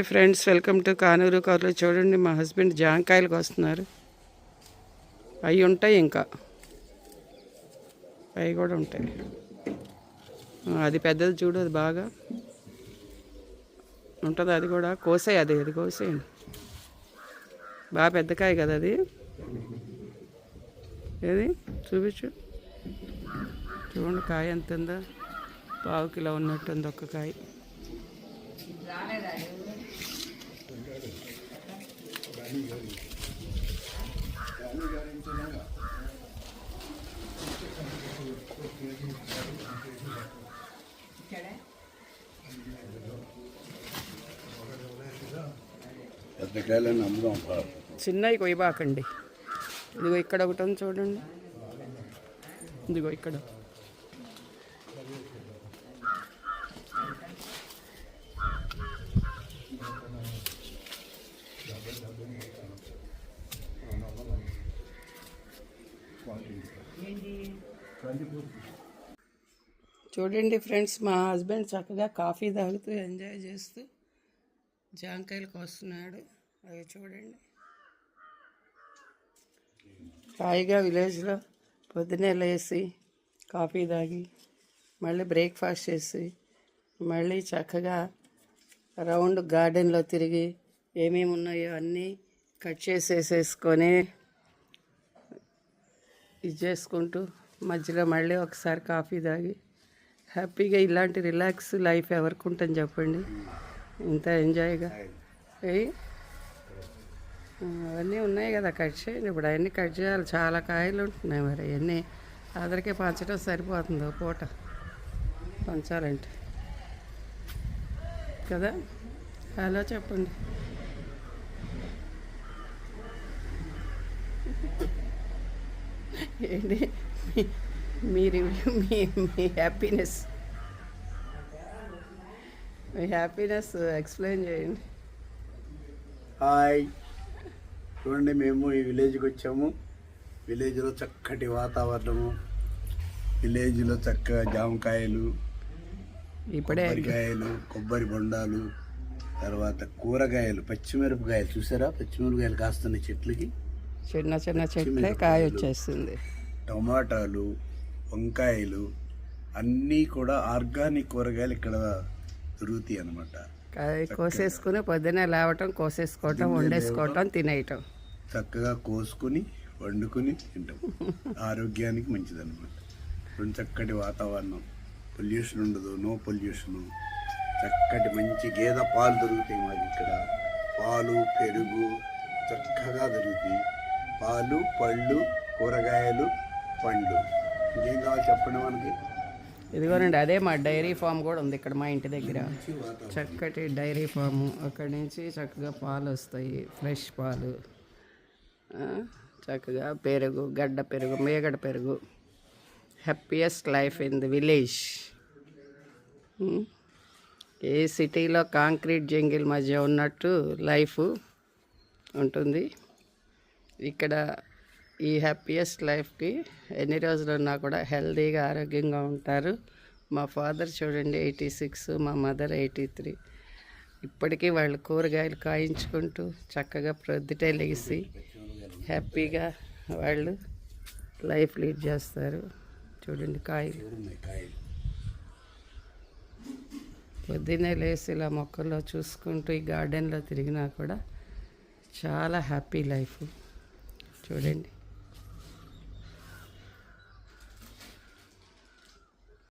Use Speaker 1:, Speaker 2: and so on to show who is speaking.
Speaker 1: Friends welcome to Kanuru కవర్లు చూడండి మా హస్బెండ్ జాంకాయలకు వస్తున్నారు. అవి ఉంటాయి ఇంకా. అవి కూడా ఉంటాయి. అది పెద్దది చూడు అది బాగా ఉంటుంది అది కూడా కోసాయి అది అది కోసేయండి. బాగా పెద్ద కాయ కదా అది. ఏది? చూపించు. చూడండి కాయ ఎంత ఉందా. పావు కిలో ఉన్నట్టుంది ఒక్క కాయ.
Speaker 2: పెద్దకాయలని అమ్ముదాం
Speaker 1: చిన్నవి కొయ్యబాకండి. ఇదిగో ఇక్కడ ఒకటి చూడండి. ఇదిగో ఇక్కడ. చూడండి ఫ్రెండ్స్ మా హస్బెండ్ చక్కగా కాఫీ తాగుతూ ఎంజాయ్ చేస్తూ జాంకాయలు కోస్తున్నాడు అవి చూడండి. హాయిగా విలేజ్లో పొద్దున్నే లేసి కాఫీ తాగి మళ్ళీ బ్రేక్ఫాస్ట్ చేసి మళ్ళీ చక్కగా రౌండ్ గార్డెన్లో తిరిగి ఏమేమి ఉన్నాయో అన్నీ కట్ చేసేసేసుకొని ఇది చేసుకుంటూ మధ్యలో మళ్ళీ ఒకసారి కాఫీ తాగి హ్యాపీగా ఇలాంటి రిలాక్స్ లైఫ్ ఎవరికి ఉంటుంది చెప్పండి. ఇంత ఎంజాయ్గా. అవన్నీ ఉన్నాయి కదా కట్ చేయండి. ఇప్పుడు అవన్నీ కట్ చేయాలి. చాలా కాయలు ఉంటున్నాయి మరి. అవన్నీ అందరికీ పంచడం సరిపోతుంది. పూట పంచాలంటే. కదా? హలో చెప్పండి. ఏంటి మీ- మీ రివ్యూ మీ మీ హ్యాపీనెస్ మీ హ్యాపీనెస్ ఎక్స్ప్లెయిన్ చేయండి.
Speaker 2: హాయ్ చూడండి మేము ఈ విలేజ్కి వచ్చాము. విలేజ్లో చక్కటి వాతావరణము. విలేజ్లో చక్కగా జామకాయలు
Speaker 1: ఇప్పుడే
Speaker 2: కొబ్బరికాయలు కొబ్బరి బొండాలు తర్వాత కూరగాయలు పచ్చిమిరపకాయలు. చూసారా? పచ్చిమిరపకాయలు కాస్తున్నాయి చెట్లకి.
Speaker 1: చిన్న చిన్న చెట్లే కాయ వచ్చేస్తుంది
Speaker 2: టమాటాలు వంకాయలు అన్నీ కూడా ఆర్గానిక్ కూరగాయలు ఇక్కడ దొరుకుతాయి అన్నమాట.
Speaker 1: కాయ కోసేసుకుని పొద్దున్నే లేవటం కోసేసుకోవటం వండేసుకోవటం తినేయటం.
Speaker 2: చక్కగా కోసుకుని వండుకుని తింటాం. ఆరోగ్యానికి మంచిదన్నమాట. రెండు చక్కటి వాతావరణం. పొల్యూషన్ ఉండదు నో పొల్యూషన్ చక్కటి మంచి గేదె పాలు దొరుకుతాయి మాకు ఇక్కడ. పాలు పెరుగు చక్కగా దొరుకుతాయి. పాలు పళ్ళు కూరగాయలు పండ్లు. ఇంకేం కావాలి చెప్పండి మనకి?
Speaker 1: ఇదిగోనండి అదే మా డైరీ ఫామ్ కూడా ఉంది ఇక్కడ మా ఇంటి దగ్గర. చక్కటి డైరీ ఫాము. అక్కడి నుంచి చక్కగా పాలు వస్తాయి ఫ్రెష్ పాలు. చక్కగా పెరుగు గడ్డ పెరుగు మేగడ పెరుగు. Happiest life in the village ఏ సిటీలో కాంక్రీట్ జంగిల్ మధ్య ఉన్నట్టు లైఫ్ ఉంటుంది. ఇక్కడ ఈ హ్యాపీయెస్ట్ లైఫ్కి ఎన్ని రోజులు ఉన్నా కూడా హెల్తీగా ఆరోగ్యంగా ఉంటారు. మా ఫాదర్ చూడండి ఎయిటీ సిక్స్ మా మదర్ ఎయిటీ త్రీ ఇప్పటికీ వాళ్ళు కూరగాయలు కాయించుకుంటూ చక్కగా ప్రొద్దుటే లేచి హ్యాపీగా వాళ్ళు లైఫ్ లీడ్ చేస్తారు. చూడండి కాయలు.
Speaker 2: కాయలు
Speaker 1: పొద్దున్నే లేసి ఇలా మొక్కల్లో చూసుకుంటూ ఈ గార్డెన్లో తిరిగినా కూడా చాలా హ్యాపీ లైఫ్ చూడండి.